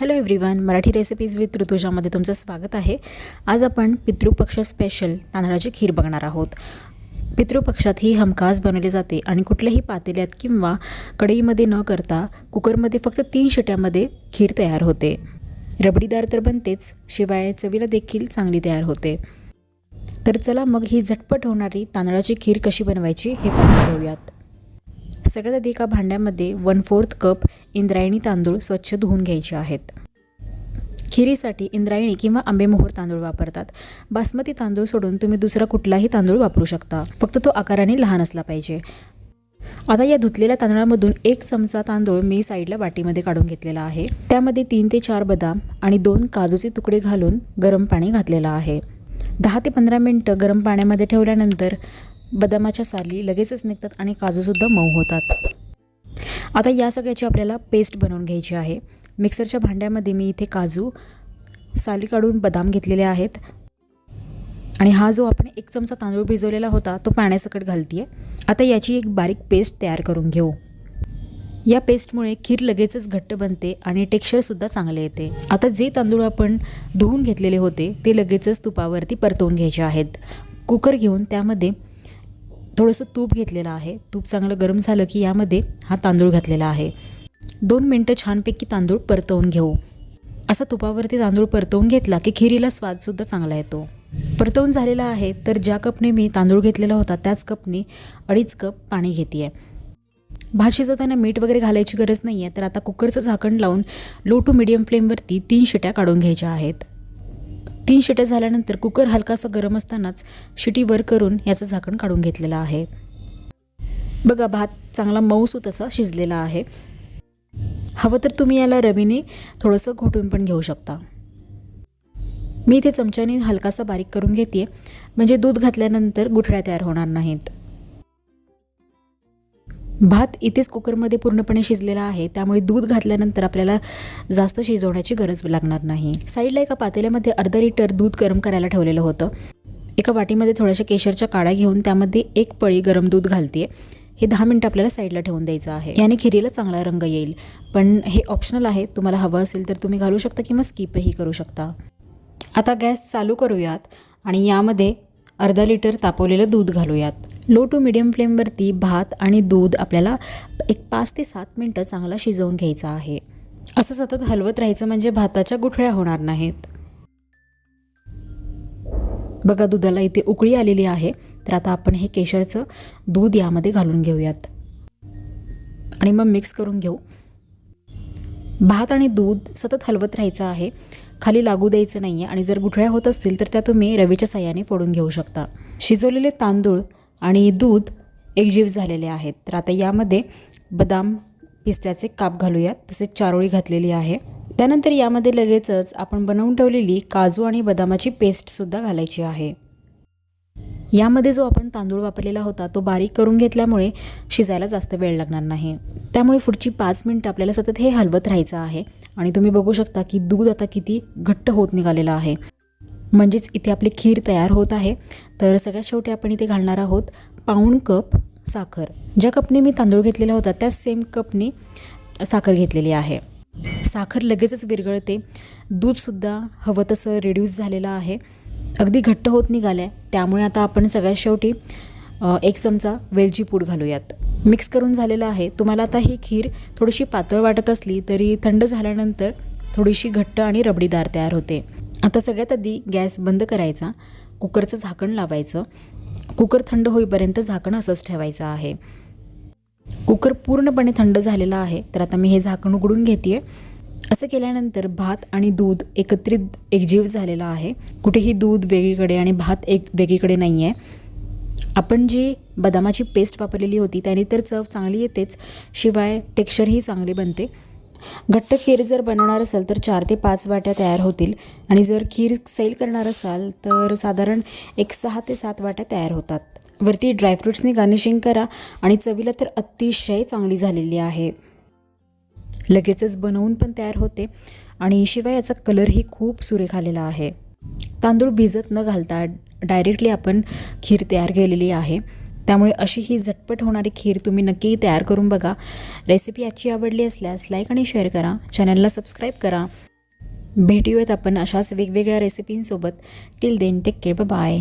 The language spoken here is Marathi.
Hello everyone Marathi recipes with ऋतुजामध्ये तुमचं स्वागत आहे. आज आपण पितृपक्ष स्पेशल तांदळाची खीर बघणार आहोत. पितृपक्षात ही हमखास बनवली जाते आणि कुठल्याही पातेल्यात किंवा कढईमध्ये न करता कुकरमध्ये फक्त तीन शिट्यामध्ये खीर तयार होते. रबडीदार तर बनतेच शिवाय चवीला देखील चांगली तयार होते. तर चला मग ही झटपट होणारी तांदळाची खीर कशी बनवायची हे पाहून घेऊयात. सगळ्यात आधी एका भांड्यामध्ये वन फोर्थ कप इंद्रायणी तांदूळ स्वच्छ धुवून घ्यायचे आहेत. खिरीसाठी इंद्रायणी किंवा आंबेमोहर तांदूळ वापरतात. बासमती तांदूळ सोडून तुम्ही दुसरा कुठलाही तांदूळ वापरू शकता. फक्त तो आकाराने लहान असला पाहिजे. आता या धुतलेल्या तांदळामधून एक चमचा तांदूळ मी साईडला वाटीमध्ये काढून घेतलेला आहे. त्यामध्ये तीन ते चार बदाम आणि दोन काजूचे तुकडे घालून गरम पाणी घातलेलं आहे. दहा ते पंधरा मिनटं गरम पाण्यामध्ये ठेवल्यानंतर बदामाच्या साली लगेचच निघतात आणि काजूसुद्धा मऊ होतात. आता या सगळ्याची आपल्याला पेस्ट बनवून घ्यायची आहे. मिक्सरच्या भांड्यामध्ये मी इथे काजू साली काढून बदाम घेतलेले आहेत. आणि हा जो आपण एक चमचा तांदूळ भिजवलेला होता तो पाण्यासकट घालते आता याची एक बारीक पेस्ट तयार करून घेऊ. या पेस्टमुळे खीर लगेचच घट्ट बनते आणि टेक्स्चरसुद्धा चांगले येते. आता जे तांदूळ आपण धुवून घेतलेले होते ते लगेचच तुपावरती परतवून घ्यायचे आहेत. कुकर घेऊन त्यामध्ये थोडंसं तूप घेतलेलं आहे. तूप चांगलं गरम झालं की यामध्ये हा तांदूळ घातलेला आहे. दोन मिनटं छानपैकी तांदूळ परतवून घेऊ. असा तुपावरती तांदूळ परतवून घेतला की खिरीला स्वादसुद्धा चांगला येतो. परतवून झालेला आहे तर ज्या कपने मी तांदूळ घेतलेला होता त्याच कपने अडीच कप पाणी घेते आहे भात शिजवताना मीठ वगैरे घालायची गरज नाही आहे तर आता कुकरचं झाकण लावून लो टू मिडियम फ्लेमवरती तीन शिट्या काढून घ्यायच्या आहेत. तीन शिट्या झाल्यानंतर कुकर हलकासा गरम असतानाच शिटी वर करून याचं झाकण काढून घेतलेलं आहे. बघा भात चांगला मऊसूत असा शिजलेला आहे. हवं तर तुम्ही याला रवीने थोडंसं घोटून पण घेऊ शकता. मी इथे चमच्याने हलकासा बारीक करून घेते म्हणजे दूध घातल्यानंतर गुठळ्या तयार होणार नाहीत. भात इथेच कुकरमध्ये पूर्णपणे शिजलेला आहे. त्यामुळे दूध घातल्यानंतर आपल्याला जास्त शिजवण्याची गरज लागणार नाही. साईडला एका पातेल्यामध्ये अर्धा लिटर दूध गरम करायला ठेवलेलं होतं. एका वाटीमध्ये थोड्याशा केशरच्या काळ्या घेऊन त्यामध्ये एक पळी गरम दूध घालते. हे दहा मिनटं आपल्याला साईडला ठेवून द्यायचं आहे. याने खिरीला चांगला रंग येईल. पण हे ऑप्शनल आहे. तुम्हाला हवं असेल तर तुम्ही घालू शकता किंवा स्किपही करू शकता. आता गॅस चालू करूयात आणि यामध्ये अर्धा लिटर तापवलेलं दूध घालूयात. लो टू मिडियम फ्लेमवरती भात आणि दूध आपल्याला एक पाच ते सात मिनटं चांगला शिजवून घ्यायचा आहे. असं सतत हलवत राहायचं म्हणजे भाताच्या गुठळ्या होणार नाहीत. बघा दुधाला इथे उकळी आलेली आहे. तर आता आपण हे केशरचं दूध यामध्ये घालून घेऊयात. आणि मग मिक्स करून घेऊ. भात आणि दूध सतत हलवत राहायचं आहे. खाली लागू द्यायचं नाही आहे आणि जर गुठळ्या होत असतील तर त्या तुम्ही रवीच्या साह्याने फोडून घेऊ शकता. शिजवलेले तांदूळ आणि दूध एकजीव झालेले आहेत. तर आता यामध्ये बदाम पिस्त्याचे काप घालूयात. तसेच चारोळी घातलेली आहे. त्यानंतर यामध्ये लगेचच आपण बनवून ठेवलेली काजू आणि बदामाची पेस्टसुद्धा घालायची आहे. यामध्ये जो आपण तांदूळ वापरलेला होता तो बारीक करून घेतल्यामुळे शिजायला जास्त वेळ लागणार नाही. त्यामुळे पुढची पाच मिनटं आपल्याला सतत हे हलवत राहायचं आहे. आणि तुम्ही बघू शकता की दूध आता किती घट्ट होत निघालेलं आहे. म्हणजेच इथे आपली खीर तयार होत आहे. तर सगळ्यात शेवटी आपण इथे घालणार आहोत पाऊण कप साखर. ज्या कपने मी तांदूळ घेतलेला होता त्या सेम कपने साखर घेतलेली आहे. साखर लगेचच विरघळते. दूधसुद्धा हवं तसं रिड्यूस झालेलं आहे. अगदी घट्ट होत निघाल्या त्यामुळे आता आपण सगळ्यात शेवटी एक चमचा वेलची पूड घालूयात. मिक्स करून झालेलं आहे. तुम्हाला आता ही खीर थोडीशी पातळ वाटत असली तरी थंड झाल्यानंतर थोडीशी घट्ट आणि रबडीदार तयार होते. आता सगळ्यात आधी गॅस बंद करायचा. कुकरचं झाकण लावायचं. कुकर थंड होईपर्यंत झाकण असंच ठेवायचं आहे. कुकर पूर्णपणे थंड झालेला आहे. तर आता मी हे झाकण उघडून घेते आहे असं केल्यानंतर भात आणि दूध एकत्रित एकजीव झालेला आहे. कुठेही दूध वेगळीकडे आणि भात एक वेगळीकडे नाही आहे आपण जी बदामाची पेस्ट वापरलेली होती त्याने तर चव चांगली येतेच शिवाय टेक्स्चरही चांगले बनते. घट्ट खीर जर बनवणार असाल तर चार ते पाच वाट्या तयार होतील आणि जर खीर सैल करणार असाल तर साधारण एक सहा ते सात वाट्या तयार होतात. वरती ड्रायफ्रूट्सनी गार्निशिंग करा आणि चवीला तर अतिशय चांगली झालेली आहे. लगेचच बनवून पण तयार होते. आणि शिवाय याचा कलरही खूप सुरेख आलेला आहे. तांदूळ भिजत न घालता डायरेक्टली आपण खीर तयार केलेली आहे. त्यामुळे अशी ही झटपट होणारी खीर तुम्ही नक्की तयार करून बघा. रेसिपी आजची आवडली असल्यास लाईक आणि शेअर करा. चॅनलला सबस्क्राईब करा. भेटूयात आपण अशाच वेगवेगळ्या रेसिपींसोबत. Till then take care bye